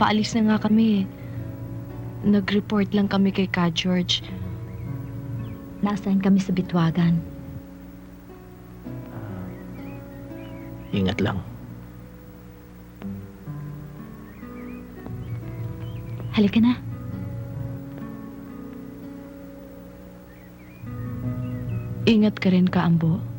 Paalis na nga kami. Nag-report lang kami kay Ka George. Nasaan kami sa Bitwagan. Ingat lang. Halika na. Ingat ka rin, Kaambo.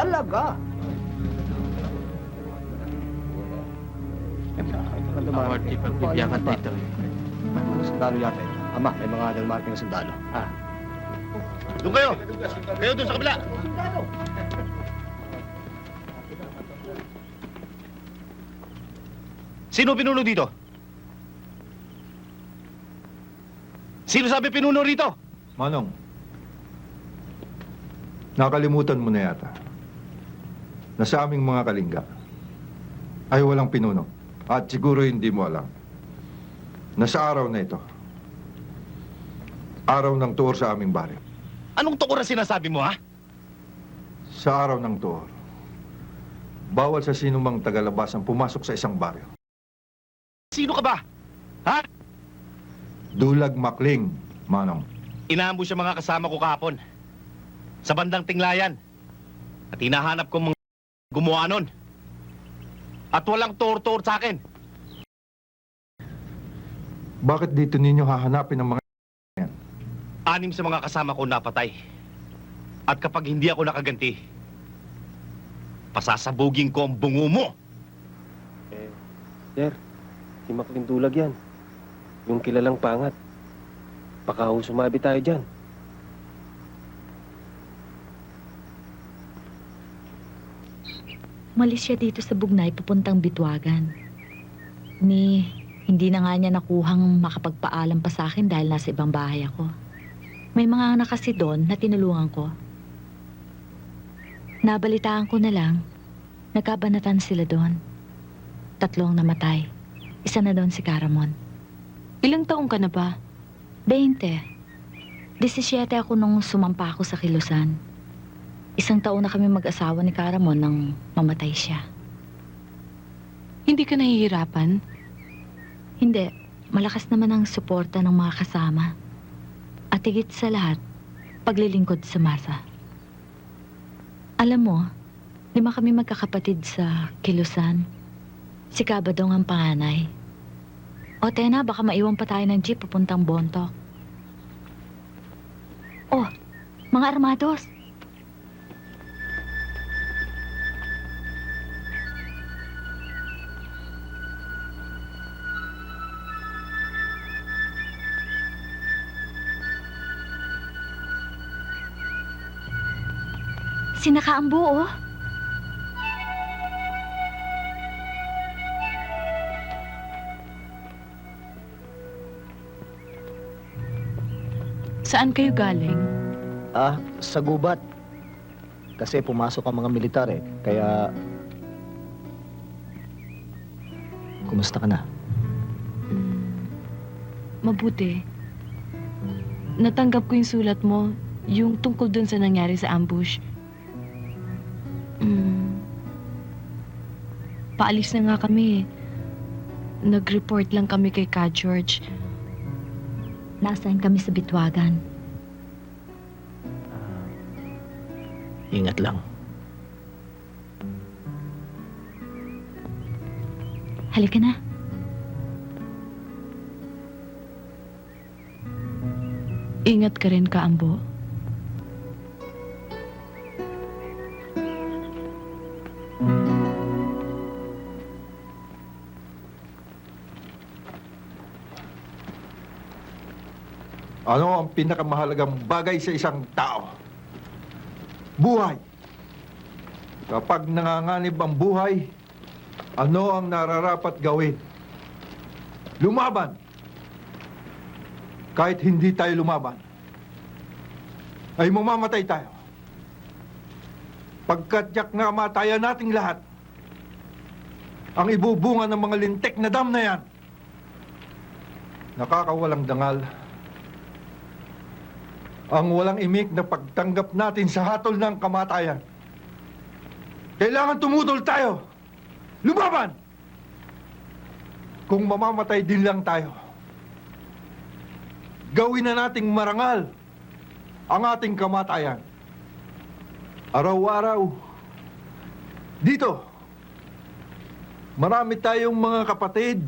Talaga? Marty, pagbibigyan ka dito. May mga sundalo yata ito. Ama, may mga dalmarking na sundalo. Ah. Doon kayo! Kayo doon sa kabila! Sino pinuno dito? Sino sabi pinuno rito? Manong, nakalimutan mo na yata na sa aming mga kalingga ay walang pinuno. At siguro hindi mo alam na sa araw na ito, araw ng tuor sa aming baryo. Anong tukor ang sinasabi mo, ha? Sa araw ng tuor, bawal sa sinumang tagalabas ang pumasok sa isang baryo. Sino ka ba? Dulag Makling, Manong. Inaambush ang mga kasama ko kahapon. Sa bandang tinglayan. At hinahanap ko mga gumawa nun. At walang tor-tor sa akin. Bakit dito ninyo hahanapin ang mga... Anim sa mga kasama ko napatay. At kapag hindi ako nakaganti, pasasabugin ko ang bungo mo. Sir, si Maclean Dulag yan. Yung kilalang pangat. Baka ho sumabi tayo dyan. Umalis siya dito sa Bugnay papuntang Bitwagan. Ni, hindi na nga niya nakuhang makapagpaalam pa sa akin dahil nasa ibang bahay ako. May mga anak kasi doon na tinulungan ko. Nabalitaan ko na lang, nagkabanatan sila doon. Tatlong namatay. Isa na doon si Caramon. Ilang taong ka na ba? 20. 17 ako nung sumampa ako sa Kilusan. Isang taon na kami mag-asawa ni Caramon nang mamatay siya. Hindi ka nahihirapan? Hindi. Malakas naman ang suporta ng mga kasama. At higit sa lahat, paglilingkod sa masa. Alam mo, lima kami magkakapatid sa Kilusan. Si Kabadong ang panganay. O Tena, baka maiwan pa tayo ng jeep papuntang Bontok. Oh, mga armados! Sinakaambo, oh. Saan kayo galing? Ah, sa gubat. Kasi pumasok ang mga militar eh. Kaya... Kumusta ka na? Mabuti. Natanggap ko yung sulat mo, yung tungkol dun sa nangyari sa ambush. Mm, paalis na nga kami. Nag-report lang kami kay Ka George. Nasaan kami sa Bitwagan. Ingat lang. Halika na. Ingat ka rin, Kaambo. Ano ang pinakamahalagang bagay sa isang tao? Buhay. Kapag nanganganib ang buhay, ano ang nararapat gawin? Lumaban. kahit hindi tayo lumaban, ay mamamatay tayo. Pagkat yak na kamatayan nating lahat, ang ibubunga ng mga lintek na dam na yan, nakakawalang dangal, ang walang imik na pagtanggap natin sa hatol ng kamatayan. Kailangan tumutol tayo. Lumaban! Kung mamamatay din lang tayo, gawin na nating marangal ang ating kamatayan. Araw-araw, dito, marami tayong mga kapatid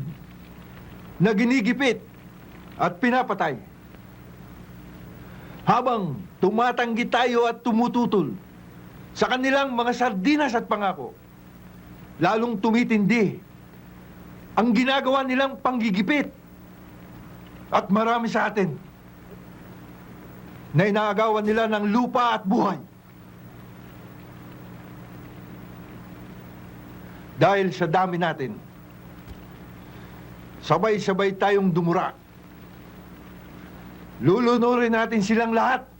na ginigipit at pinapatay. Habang tumatanggi tayo at tumututol sa kanilang mga sardinas at pangako, lalong tumitindi ang ginagawa nilang panggigipit. At marami sa atin na inaagawan nila ng lupa at buhay. Dahil sa dami natin, sabay-sabay tayong dumura. Lulunurin natin silang lahat